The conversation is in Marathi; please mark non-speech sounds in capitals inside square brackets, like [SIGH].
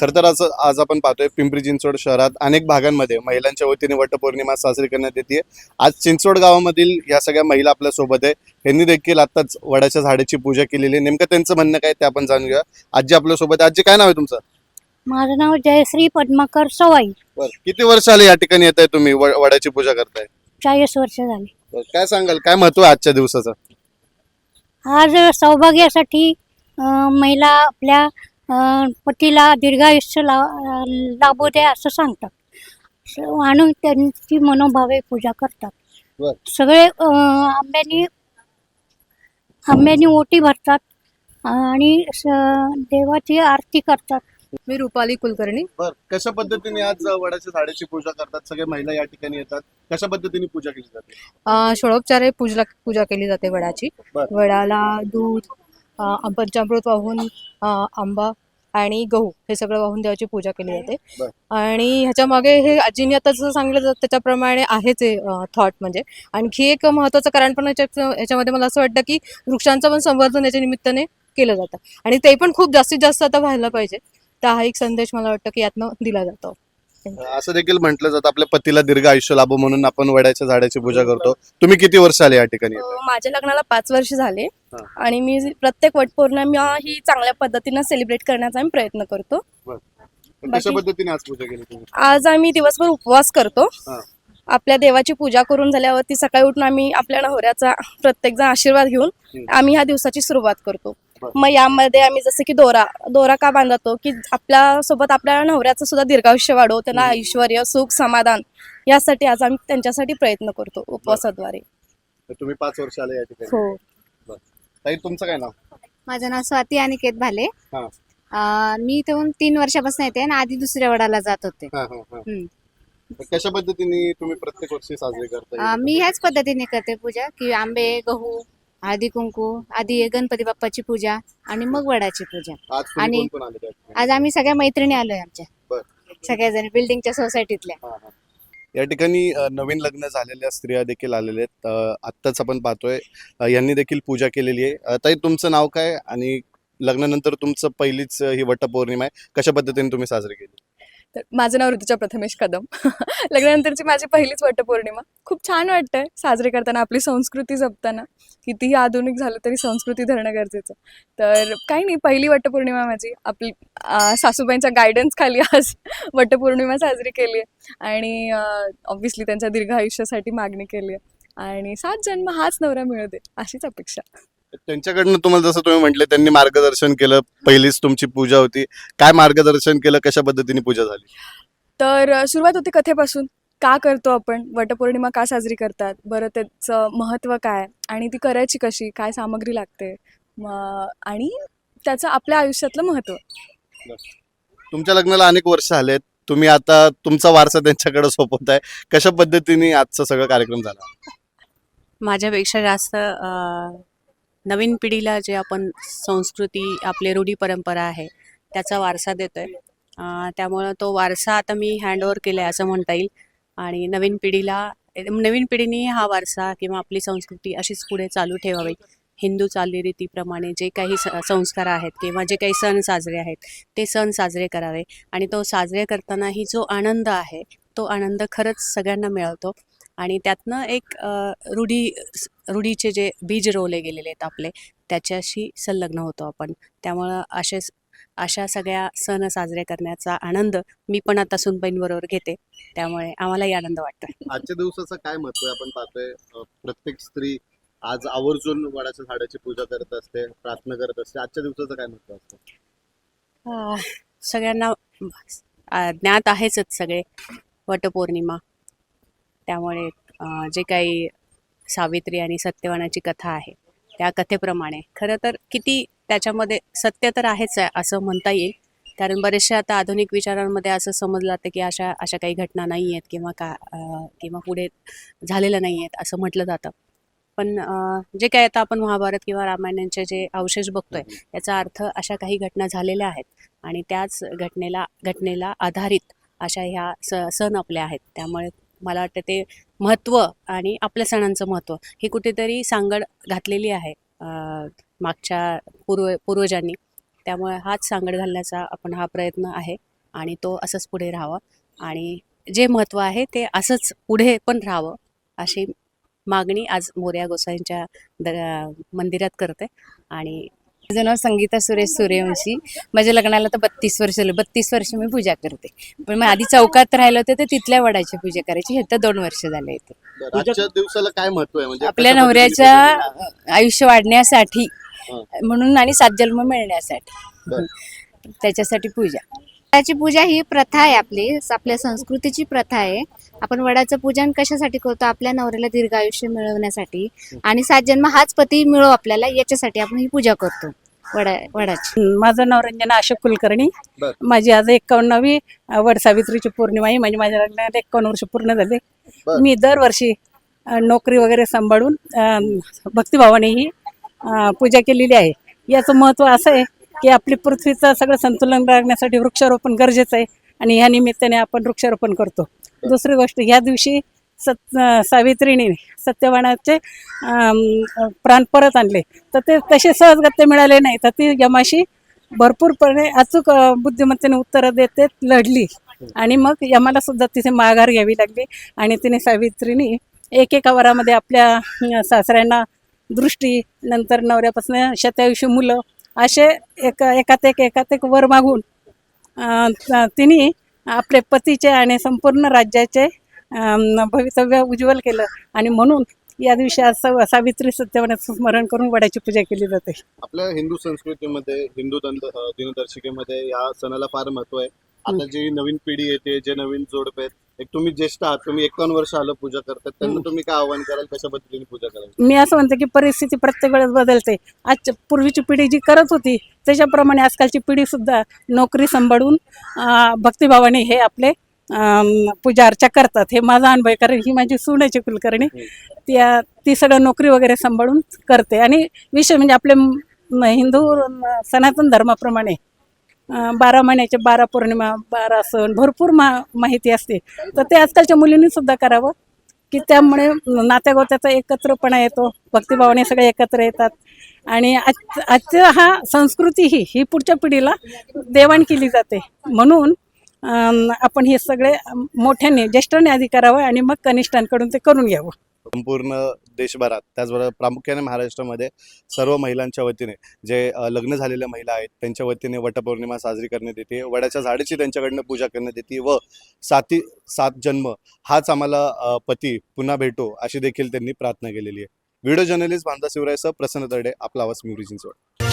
खरं तर असं आज आपण पाहतोय पिंपरी चिंचवड शहरात अनेक भागांमध्ये महिलांच्या वतीने वटपौर्णिमा साजरी करण्यात येते. आज चिंचवड गावामधील या सगळ्या महिला आपल्यासोबत आहे. यांनी देखील आताच वडाच्या झाडाची पूजा केलेली आहे. नेमकं त्यांचं म्हणणं काय ते आपण जाणूया. आजी आपल्यासोबत. आजी काय नाव आहे तुमचं? माझं नाव जयश्री पद्माकर सवाई. किती वर्ष आले या ठिकाणी येत आहे तुम्ही? व- वडाची पूजा करताय? चाळीस वर्ष झाली. बरं, काय सांगाल? काय महत्त्व आहे आजच्या दिवसाचं? आज सौभाग्यासाठी अं, महिला आपल्या पतीला दीर्घायुष्य ला लाभू दे असं सांगतात. आणि त्यांची मनोभावे पूजा करतात. सगळे आंब्यानी आंब्यानी ओटी भरतात आणि देवाची आरती करतात. मी रुपाली कुलकर्णी. बर. कशा पद्धतीने आज वडाच्या झाडाची पूजा करतात? सगळे महिला या ठिकाणी येतात. कशा पद्धतीने पूजा केली जाते? षोडोपचारे पूजा पूजा केली जाते वडाची. वडाला दूध पंचामृत वाहून आंबा आणि गहू हे सगळं वाहून देवाची पूजा केली जाते. आणि ह्याच्या मागे हे आजीने आता जसं सांगितलं जातं त्याच्याप्रमाणे आहे ते थॉट म्हणजे. आणखी एक महत्त्वाचं कारण पण याच्यामध्ये मला असं वाटतं की वृक्षांचं पण संवर्धन याच्या निमित्ताने केलं जातं. आणि ते पण खूप जास्तीत जास्त आता व्हायला पाहिजे. तर हा एक संदेश मला वाटतं की यातनं दिला जातो. असं देखील म्हटलं जातं. आपल्या पतीला दीर्घ आयुष्य लाभो म्हणून आपण वडाच्या झाडाची पूजा करतो. तुम्ही किती वर्ष आले या ठिकाणी? माझ्या लग्नाला पाच वर्ष झाले. आणि मी प्रत्येक वटपौर्णिमा ही चांगल्या पद्धतीनं सेलिब्रेट करण्याचा आम्ही प्रयत्न करतो. कशा पद्धतीने आज पूजा केली तुम्ही? आज आम्ही दिवसभर उपवास करतो. हा. आपल्या देवाची पूजा करून झाल्यावरती सकाळी उठून आम्ही आपल्या नवऱ्याचा प्रत्येकजण आशीर्वाद घेऊन हम्म. आम्ही ह्या दिवसाची सुरुवात करतो. बर. मग यामध्ये आम्ही जसं की दोरा दोरा का बांधतो की आपल्यासोबत आपल्या नवऱ्याचं सुद्धा दीर्घायुष्य वाढो त्यांना ऐश्वर सुख समाधान यासाठी आज आम्ही त्यांच्यासाठी प्रयत्न करतो उपवासाद्वारे. तर तुम्ही पाच वर्ष आले या ठिकाणी. हो. ताई तुमचं काय नाव माझं नाव स्वाती अनिकेत भाले हा. अं, मी इथून तीन वर्षापासून येते आणि आधी दुसऱ्या वडाला जात होते हा, हा, हा. हम्म. तर कशा पद्धतीने तुम्ही प्रत्येक वर्षी साजरी करताय अं, मी ह्याच पद्धतीने करते पूजा की आंबे गहू हळदी कुंकू आधी गणपती बाप्पाची पूजा आणि मग वडाची पूजा आज तुम्ही आणि- कोण कोण? आज आम्ही सगळ्या मैत्रिणी आलोय आमच्या बर. सगळ्याजण बिल्डिंगच्या सोसायटीतल्या हा, हा. या ठिकाणी नवीन लग्न झालेल्या स्त्रिया देखील आलेल्या आहेत. आत्ताच आपण पाहतोय यांनी देखील पूजा केलेली आहे. ताई तुमचं नाव काय? आणि लग्नानंतर तुमचं पहिलीच ही वटपौर्णिमा आहे. कशा पद्धतीने तुम्ही साजरी केली? तर माझं नाव ऋतुजा प्रथमेश कदम. [LAUGHS] लग्नानंतरची माझी पहिलीच वटपौर्णिमा. खूप छान वाटतंय साजरी करताना आपली संस्कृती जपताना. कितीही आधुनिक झालं तरी संस्कृती धरणं गरजेचं. तर काही नाही पहिली वटपौर्णिमा माझी. आपली सासूबाईंच्या गायडन्स खाली आज वटपौर्णिमा साजरी केली आहे. आणि ऑब्व्हियसली त्यांच्या दीर्घ आयुष्यासाठी मागणी केली आहे. आणि सात जन्म हाच नवरा मिळू दे अशीच अपेक्षा. त्यांच्याकडनं तुम्हाला जसं तुम्ही म्हटले त्यांनी मार्गदर्शन केलं पहिलीच तुमची पूजा होती. काय मार्गदर्शन केलं कशा पद्धतीने पूजा झाली? तर सुरुवात होती कथेपासून. का करतो आपण? वटपौर्णिमा का साजरी करतात? बरं त्याचं महत्त्व काय? आणि ती करायची कशी? काय सामग्री लागते? म- आणि त्याचं आपल्या आयुष्यातलं महत्त्व. तुमच्या लग्नाला अनेक वर्ष आलेत तुम्ही आता तुमचा वारसा त्यांच्याकडे सोपवताय. कशा पद्धतीने आजचा सगळा कार्यक्रम झाला? माझ्यापेक्षा जास्त नवीन पिढीला जे आपण संस्कृती आपली रूढी परंपरा आहे त्याचा वारसा देतोय. आहे त्यामुळं तो वारसा आता मी हँडओव्हर केला आहे असं म्हणता येईल. आणि नवीन पिढीला नवीन पिढीने हा वारसा किंवा आपली संस्कृती अशीच पुढे चालू ठेवावी. हिंदू चालीरीतीप्रमाणे जे काही स संस्कार आहेत किंवा जे काही सण साजरे आहेत ते सण साजरे करावे. आणि तो साजरे करतानाही जो आनंद आहे तो आनंद खरंच सगळ्यांना मिळवतो आणि त्यातनं एक रूढी रूढीचे जे बीज रोवले गेलेले आहेत आपले त्याच्याशी संलग्न होतो आपण. त्यामुळं असेच अशा सगळ्या सण साजरे करण्याचा आनंद मी पण आता सुनबाईंबरोबर घेते. त्यामुळे आम्हालाही आनंद वाटतो. आजच्या दिवसाचं काय महत्त्व आहे? आपण पाहतोय प्रत्येक स्त्री आज आवर्जून वडाच्या झाडाची पूजा करत असते प्रार्थना करत असते. आजच्या दिवसाचं काय महत्त्व असतं? सगळ्यांना ज्ञात आहेच सगळे वटपौर्णिमा. त्यामुळे जे काही सावित्री आणि सत्यवानाची कथा आहे त्या कथेप्रमाणे. खरं तर किती त्याच्यामध्ये सत्य तर आहेच आहे असं म्हणता येईल. कारण बरेचशा आता आधुनिक विचारांमध्ये असं समजलं जातं की अशा अशा काही घटना नाही आहेत किंवा का किंवा पुढे झालेल्या नाही आहेत असं म्हटलं जातं. पण जे काही आता आपण महाभारत किंवा रामायणांचे जे अवशेष बघतोय याचा अर्थ अशा काही घटना झालेल्या आहेत. आणि त्याच घटनेला घटनेला आधारित अशा ह्या स सण आपल्या आहेत. त्यामुळे मला वाटतं ते महत्त्व आणि आपल्या सणांचं महत्त्व. हे कुठेतरी सांगड घातलेली आहे मागच्या पूर्व पूर्वजांनी. त्यामुळे हाच सांगड घालण्याचा आपण हा प्रयत्न आहे आणि तो असंच पुढे राहावा. आणि जे महत्त्व आहे ते असंच पुढे पण राहावं अशी मागणी आज मोर्या गोसाईंच्या द मंदिरात करते. आणि माझं नाव संगीता सुरेश सूर्यवंशी. माझ्या लग्नाला तर बत्तीस वर्ष झालं. बत्तीस वर्ष मी पूजा करते. पण मग आधी चौकात राहिलं होतं तर तिथल्या वडाची पूजा करायची. हे तर दोन वर्ष झाले इथे. आजच्या दिवसाला काय महत्त्व आहे? म्हणजे आपल्या नवऱ्याच्या? आयुष्य वाढण्यासाठी. म्हणून आणि सात जन्म मिळण्यासाठी. त्याच्यासाठी पूजा. वडाची पूजा ही प्रथा आहे आपली आपल्या संस्कृतीची प्रथा आहे. आपण वडाचं पूजन कशासाठी करतो? आपल्या नवऱ्याला दीर्घ आयुष्य मिळवण्यासाठी. आणि सात जन्म हाच पती मिळो आपल्याला याच्यासाठी आपण ही पूजा करतो वडा वडाची. माझं नाव रंजना अशोक कुलकर्णी. माझी आज एक्कावन्नावी वड सावित्रीची पौर्णिमा आहे म्हणजे माझ्या लग्नात एक्कावन्न वर्ष पूर्ण झाले. मी दरवर्षी नोकरी वगैरे सांभाळून अ, भक्तिभावाने ही पूजा केलेली आहे. याचं महत्त्व असं आहे की आपली पृथ्वीचं सगळं संतुलन राखण्यासाठी वृक्षारोपण गरजेचं आहे आणि ह्या निमित्ताने आपण वृक्षारोपण करतो. दुसरी गोष्ट ह्या दिवशी सत सावित्रीनी सावित्रीने सत्यवानाचे प्राण परत आणले. तर ते तसे सहजगत्य मिळाले नाही. तर ती यमाशी भरपूरपणे अचूक बुद्धिमत्तेने उत्तरं देते लढली. आणि मग यमाला सुद्धा तिथे माघार घ्यावी लागली आणि तिने सावित्रीने एक एका वरामध्ये आपल्या सासऱ्यांना दृष्टी नंतर नवऱ्यापासून शतायुषी मुलं असे एक एकात एक एकात एक वर मागून तिने आपले पतीचे आणि संपूर्ण राज्याचे भवितव्य उज्ज्वल केलं. आणि म्हणून या दिवशी आज सा- सावित्री सत्यवानाचं स्मरण करून वडाची पूजा केली जाते. आपल्या हिंदू संस्कृतीमध्ये हिंदू दिनदर्शिकेमध्ये या सणाला फार महत्त्व आहे. आता जी नवीन पिढी येते जे नवीन जोडपे आहेत एक तुम्ही ज्येष्ठ आहात तुम्ही एकावन्न वर्ष आलं पूजा करतात त्यांना तुम्ही काय आव्हान कराल कशा पद्धतीने पूजा कराल? मी असं म्हणते की परिस्थिती प्रत्येक वेळेस बदलते. आजच्या पूर्वीची पिढी जी करत होती त्याच्याप्रमाणे आजकालची पिढीसुद्धा नोकरी सांभाळून अं, भक्तिभावाने हे आपले अं, पूजा अर्चा करतात. हे माझा अनुभव आहे कारण ही माझी सूनाची कुलकर्णी. त्या ती सगळं नोकरी वगैरे सांभाळून करते. आणि विशेष म्हणजे आपले म- हिंदू अं, सनातन धर्माप्रमाणे बारा महिन्याचे बारा पौर्णिमा बारा सण भरपूर मा माहिती असते. तर ते आजकालच्या मुलींनी सुद्धा करावं. की त्यामुळे नात्यागोत्याचा एकत्रपणा येतो भक्तिभावाने सगळे एकत्र येतात. आणि आज आजच्या हा संस्कृती ही ही पुढच्या पिढीला देवाण केली जाते. म्हणून आपण हे सगळे मोठ्याने ज्येष्ठाने आधी करावं आणि मग कनिष्ठांकडून ते करून घ्यावं. संपूर्ण देशभरात त्याचबरोबर प्रामुख्याने महाराष्ट्रामध्ये सर्व महिलांच्या वतीने जे लग्न झालेल्या महिला आहेत त्यांच्या वतीने वटपौर्णिमा साजरी करण्यात येते. वडाच्या झाडाची त्यांच्याकडनं पूजा करण्यात येते व साती सात जन्म हाच आम्हाला पती पुन्हा भेटो अशी देखील त्यांनी प्रार्थना केलेली आहे. व्हिडिओ जर्नलिस्ट बांधा शिवरायसह प्रसन्न तरडे आपला आवाज म्युरिजिंचवड